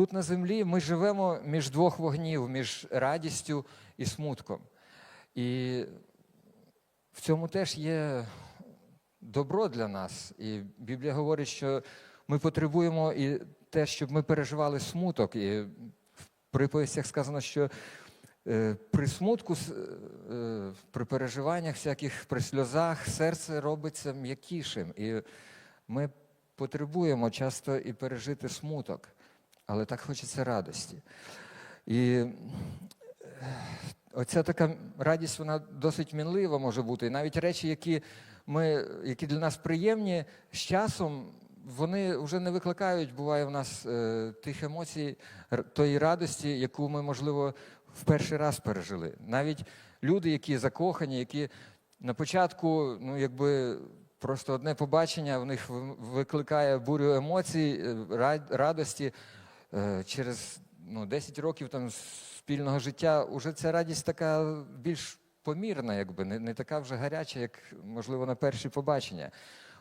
тут на землі ми живемо між двох вогнів, між радістю і смутком. І в цьому теж є добро для нас. І Біблія говорить, що ми потребуємо і те, щоб ми переживали смуток. І в приповістях сказано, що е, при смутку, е, при переживаннях всяких, при сльозах серце робиться м'якішим. І ми потребуємо часто і пережити смуток, але так хочеться радості. І е, оця така радість, вона досить мінлива може бути. І навіть речі, які, ми, які для нас приємні, з часом вони вже не викликають, буває в нас е, тих емоцій, тої радості, яку ми, можливо, в перший раз пережили. Навіть люди, які закохані, які на початку, ну якби просто одне побачення в них викликає бурю емоцій, е, радості. Е, Через ну, 10 років там спільного життя вже ця радість така більш помірна, якби не, не така вже гаряча, як можливо на перші побачення.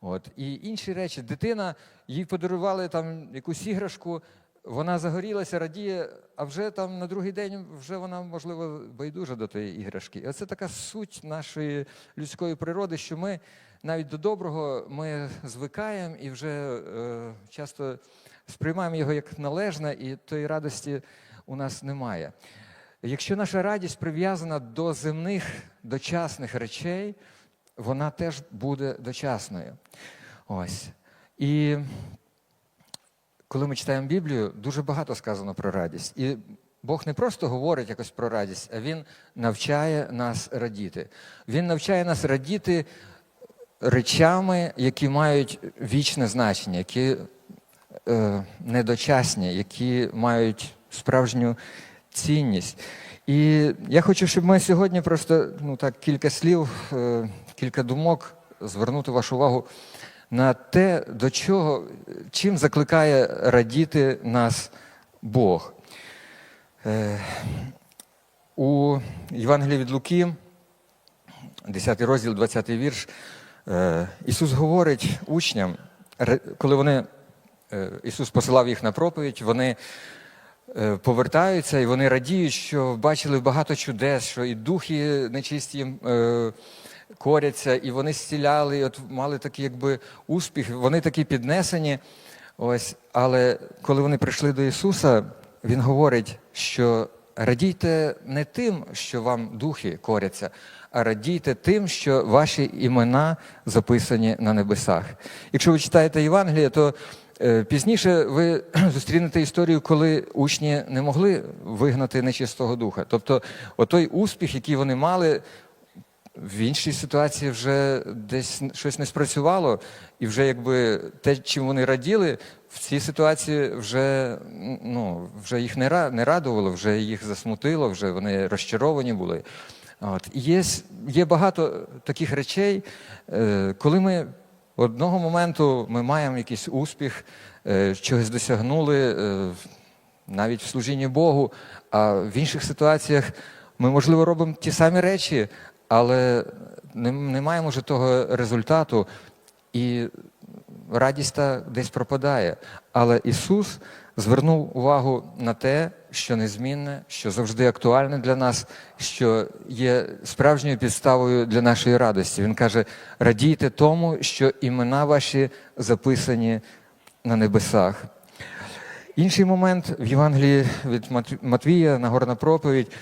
От. І інші речі. Дитина, їй подарували там якусь іграшку, вона загорілася, радіє, а вже там на другий день вже вона, можливо, байдужа до тієї іграшки. І оце така суть нашої людської природи, що ми навіть до доброго ми звикаємо і вже е, часто сприймаємо його як належне, і тої радості у нас немає. Якщо наша радість прив'язана до земних дочасних речей, вона теж буде дочасною. Ось. І коли ми читаємо Біблію, дуже багато сказано про радість. І Бог не просто говорить якось про радість, а Він навчає нас радіти. Він навчає нас радіти речами, які мають вічне значення, які недочасні, які мають справжню цінність. І я хочу, щоб ми сьогодні просто ну, так, кілька слів, е, кілька думок звернути вашу увагу на те, до чого, чим закликає радіти нас Бог. Е, у Євангелії від Луки, 10 розділ, 20 вірш, е, Ісус говорить учням, коли вони, е, Ісус посилав їх на проповідь, вони е, повертаються і вони радіють, що бачили багато чудес, що і духи нечисті їм е, коряться, і вони зціляли, і от мали такий якби успіх, вони такі піднесені. Ось, але коли вони прийшли до Ісуса, Він говорить, що радійте не тим, що вам духи коряться, а радійте тим, що ваші імена записані на небесах. Якщо ви читаєте Євангеліє, то е, пізніше ви зустрінете історію, коли учні не могли вигнати нечистого духа. Тобто, отой успіх, який вони мали, в іншій ситуації вже десь щось не спрацювало, і вже якби те, чим вони раділи, в цій ситуації вже, ну, вже їх не, ра- радувало, вже їх засмутило, вже вони розчаровані були. От. Є, є багато таких речей, е, коли ми одного моменту ми маємо якийсь успіх, е, чогось досягнули, е, навіть в служінні Богу, а в інших ситуаціях ми, можливо, робимо ті самі речі, але не, маємо вже того результату, і радість та десь пропадає. Але Ісус звернув увагу на те, що незмінне, що завжди актуальне для нас, що є справжньою підставою для нашої радості. Він каже: радійте тому, що імена ваші записані на небесах. Інший момент в Євангелії від Мат- Матвія, Нагорна проповідь,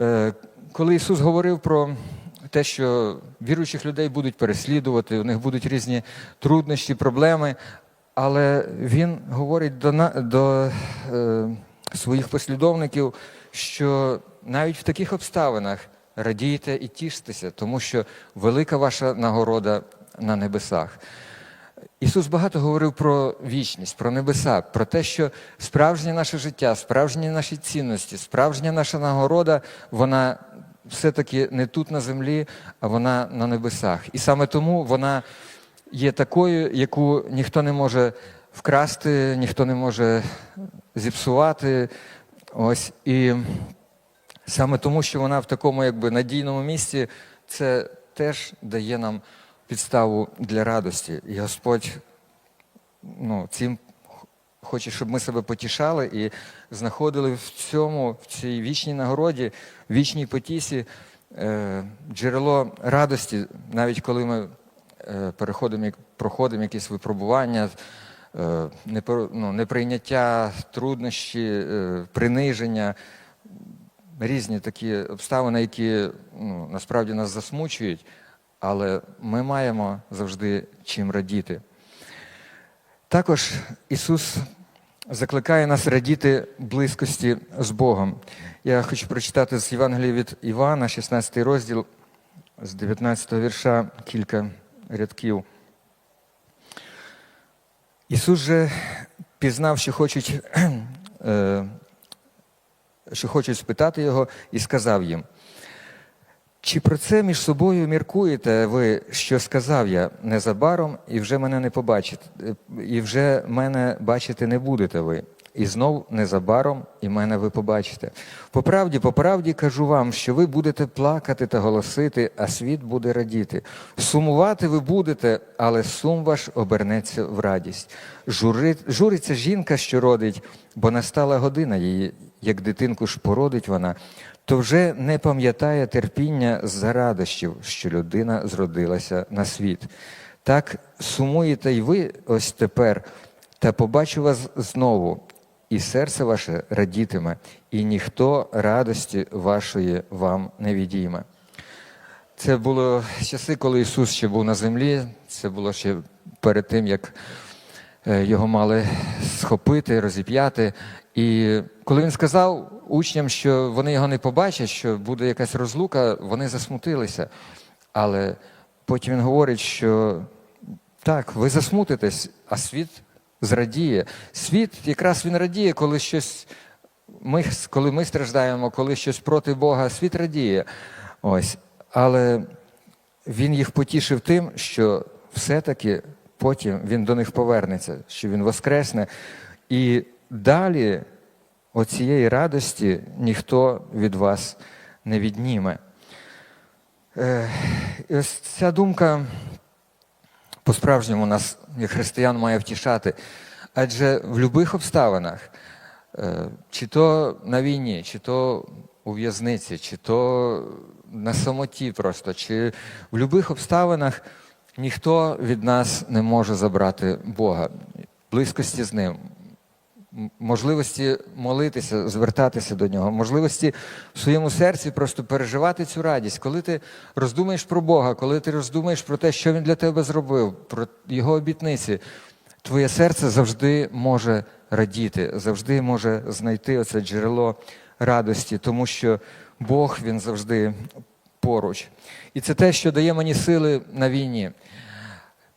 е, коли Ісус говорив про те, що віруючих людей будуть переслідувати, у них будуть різні труднощі, проблеми, але Він говорить до, до е, своїх послідовників, що навіть в таких обставинах радійте і тіштеся, тому що велика ваша нагорода на небесах. Ісус багато говорив про вічність, про небеса, про те, що справжнє наше життя, справжні наші цінності, справжня наша нагорода, вона все-таки не тут на землі, а вона на небесах. І саме тому вона є такою, яку ніхто не може вкрасти, ніхто не може зіпсувати. Ось і саме тому, що вона в такому якби надійному місці, це теж дає нам підставу для радості. І Господь ну, цим хоче, щоб ми себе потішали і знаходили в цьому, в цій вічній нагороді, вічній потісі е, джерело радості, навіть коли ми е, переходимо, проходимо якісь випробування, е, ну, неприйняття, труднощі, е, приниження, різні такі обставини, які ну, насправді нас засмучують, але ми маємо завжди чим радіти. Також Ісус закликає нас радіти близькості з Богом. Я хочу прочитати з Євангелія від Івана, 16 розділ, з 19 вірша кілька рядків. Ісус же пізнав, що хочуть, е, що хочуть спитати його, і сказав їм: чи про це між собою міркуєте ви, що сказав я незабаром, і вже мене не побачите, і вже мене бачити не будете ви, і знов незабаром і мене ви побачите. По правді, по правді кажу вам, що ви будете плакати та голосити, а світ буде радіти. Сумувати ви будете, але сум ваш обернеться в радість. Жури, журиться жінка, що родить, бо настала година її, як дитинку ж породить вона, то вже не пам'ятає терпіння за радощів, що людина зродилася на світ. Так сумуєте й ви ось тепер, та побачу вас знову, і серце ваше радітиме, і ніхто радості вашої вам не відійме. Це було часи, коли Ісус ще був на землі. Це було ще перед тим, як його мали схопити, розіп'яти. І коли він сказав учням, що вони його не побачать, що буде якась розлука, вони засмутилися. Але потім він говорить, що так, ви засмутитесь, а світ зрадіє. Світ якраз він радіє, коли щось ми, коли ми страждаємо, коли щось проти Бога, світ радіє. Ось. Але він їх потішив тим, що все-таки потім він до них повернеться, що він воскресне. І далі оцієї радості ніхто від вас не відніме. Е, і ось ця думка по-справжньому нас, як християн, має втішати. Адже в будь-яких обставинах, е, чи то на війні, чи то у в'язниці, чи то на самоті просто, чи в будь-яких обставинах ніхто від нас не може забрати Бога, близькості з ним, можливості молитися, звертатися до нього, можливості в своєму серці просто переживати цю радість. Коли ти роздумаєш про Бога, коли ти роздумаєш про те, що Він для тебе зробив, про Його обітниці, твоє серце завжди може радіти, завжди може знайти оце джерело радості, тому що Бог він завжди поруч. І це те, що дає мені сили на війні.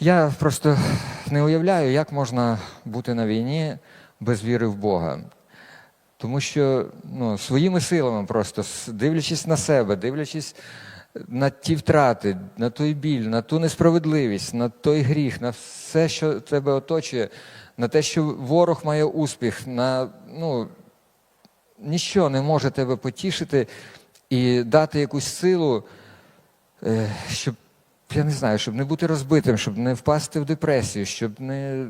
Я просто не уявляю, як можна бути на війні без віри в Бога. Тому що ну, своїми силами, просто дивлячись на себе, дивлячись на ті втрати, на той біль, на ту несправедливість, на той гріх, на все, що тебе оточує, на те, що ворог має успіх, на ну, ніщо не може тебе потішити і дати якусь силу, е, щоб, я не знаю, щоб не бути розбитим, щоб не впасти в депресію, щоб не,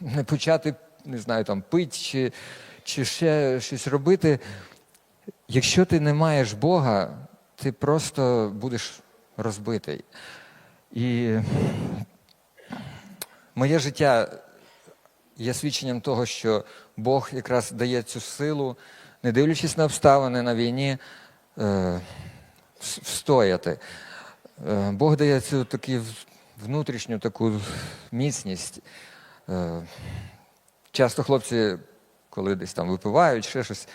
не почати, не знаю, там пити чи, чи ще щось робити. Якщо ти не маєш Бога, ти просто будеш розбитий. І моє життя є свідченням того, що Бог якраз дає цю силу, не дивлячись на обставини на війні, е, встояти. Е, Бог дає цю таку внутрішню таку міцність. Е, Часто хлопці, коли десь там випивають, ще щось,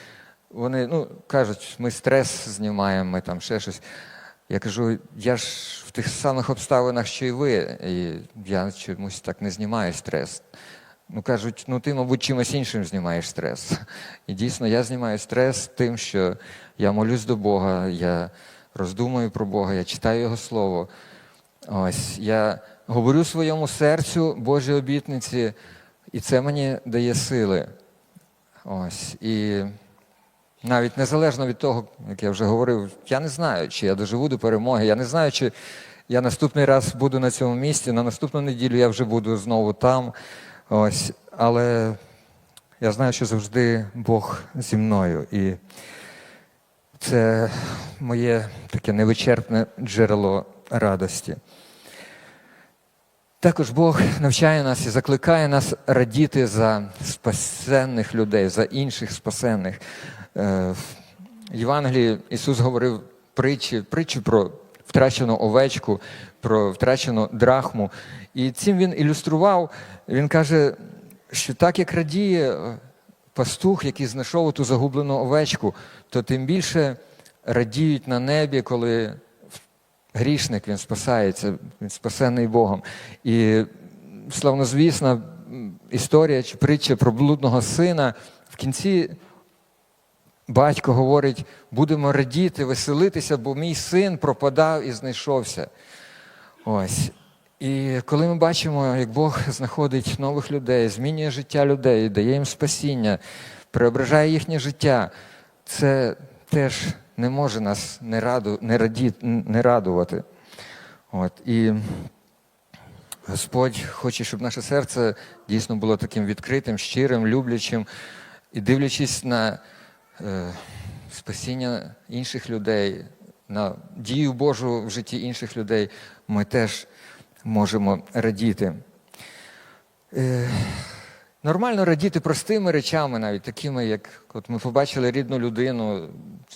вони ну, кажуть, ми стрес знімаємо, ми там ще щось. Я кажу, я ж в тих самих обставинах, що і ви, і я чомусь так не знімаю стрес. Ну кажуть, ну ти, мабуть, чимось іншим знімаєш стрес. І дійсно, я знімаю стрес тим, що я молюсь до Бога, я роздумую про Бога, я читаю Його Слово. Ось я говорю своєму серцю Божі обітниці, і це мені дає сили. Ось. І навіть незалежно від того, як я вже говорив, я не знаю, чи я доживу до перемоги. Я не знаю, чи я наступний раз буду на цьому місці, на наступну неділю я вже буду знову там. Ось, але я знаю, що завжди Бог зі мною. І це моє таке невичерпне джерело радості. Також Бог навчає нас і закликає нас радіти за спасенних людей, за інших спасенних. Е, В Євангелії Ісус говорив притчі, притчі про втрачену овечку, про втрачену драхму. І цим він ілюстрував, він каже, що так як радіє е, пастух, який знайшов ту загублену овечку, то тим більше радіють на небі, коли грішник він спасається, він спасений Богом. І славнозвісна історія чи притча про блудного сина в кінці. Батько говорить, будемо радіти, веселитися, бо мій син пропадав і знайшовся. Ось. І коли ми бачимо, як Бог знаходить нових людей, змінює життя людей, дає їм спасіння, преображає їхнє життя, це теж не може нас не, раду, не, раді, не радувати. От. І Господь хоче, щоб наше серце дійсно було таким відкритим, щирим, люблячим, і дивлячись на е, спасіння інших людей, на дію Божу в житті інших людей, ми теж можемо радіти. Е, Нормально радіти простими речами, навіть такими, як от ми побачили рідну людину,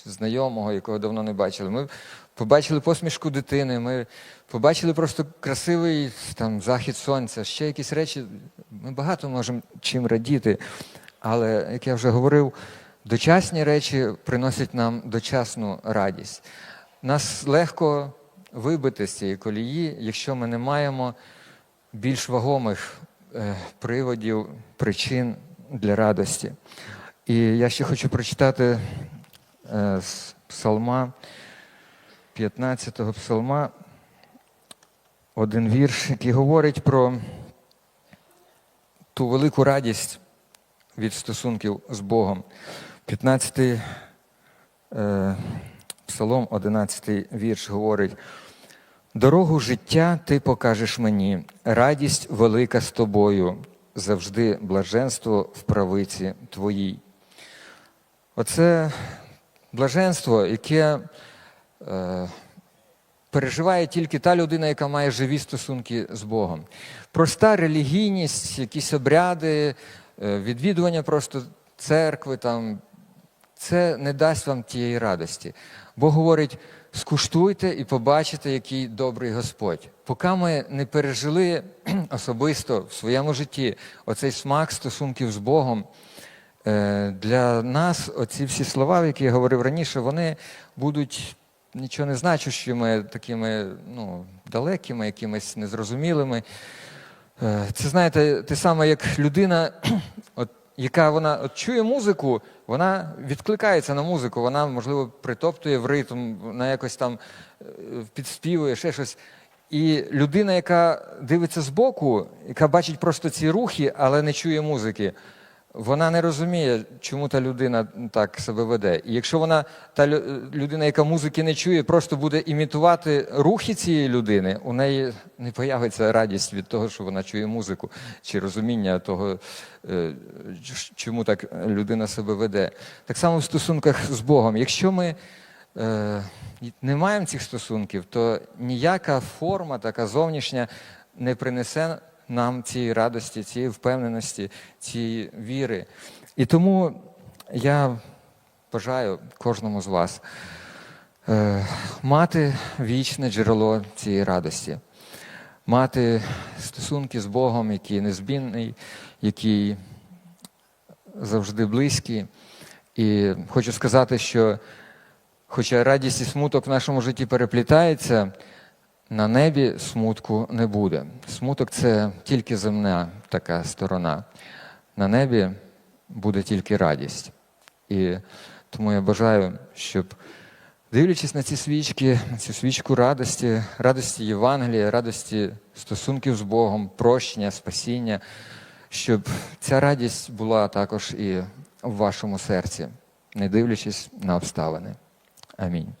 знайомого, якого давно не бачили. Ми побачили посмішку дитини, ми побачили просто красивий там, захід сонця, ще якісь речі. Ми багато можемо чим радіти. Але, як я вже говорив, дочасні речі приносять нам дочасну радість. Нас легко вибити з цієї колії, якщо ми не маємо більш вагомих е, приводів, причин для радості. І я ще хочу прочитати е, з псалма, 15-го псалма, один вірш, який говорить про ту велику радість від стосунків з Богом. 15 е, псалом, 11 вірш говорить. Дорогу життя ти покажеш мені, радість велика з тобою, завжди блаженство в правиці твоїй. Оце блаженство, яке е, переживає тільки та людина, яка має живі стосунки з Богом. Проста релігійність, якісь обряди, е, відвідування просто церкви, там, це не дасть вам тієї радості. Бог говорить, скуштуйте і побачите, який добрий Господь. Поки ми не пережили особисто в своєму житті оцей смак стосунків з Богом, е, для нас оці всі слова, які я говорив раніше, вони будуть нічого не значущими, такими ну, далекими, якимись незрозумілими. Е, Це знаєте, те саме, як людина, от, яка вона от чує музику, вона відкликається на музику, вона, можливо, притоптує в ритм, вона якось там е, підспівує, ще щось. І людина, яка дивиться збоку, яка бачить просто ці рухи, але не чує музики, вона не розуміє, чому та людина так себе веде. І якщо вона, та лю- людина, яка музики не чує, просто буде імітувати рухи цієї людини, у неї не появиться радість від того, що вона чує музику, чи розуміння того, е, чому так людина себе веде. Так само в стосунках з Богом. Якщо ми е, не маємо цих стосунків, то ніяка форма, така зовнішня, не принесе нам цієї радості, цієї впевненості, цієї віри. І тому я бажаю кожному з вас е, мати вічне джерело цієї радості, мати стосунки з Богом, який незбінний, який завжди близький. І хочу сказати, що хоча радість і смуток в нашому житті переплітаються, на небі смутку не буде. Смуток це тільки земна така сторона. На небі буде тільки радість. І тому я бажаю, щоб, дивлячись на ці свічки, на цю свічку радості, радості Євангелія, радості стосунків з Богом, прощення, спасіння, щоб ця радість була також і в вашому серці, не дивлячись на обставини. Амінь.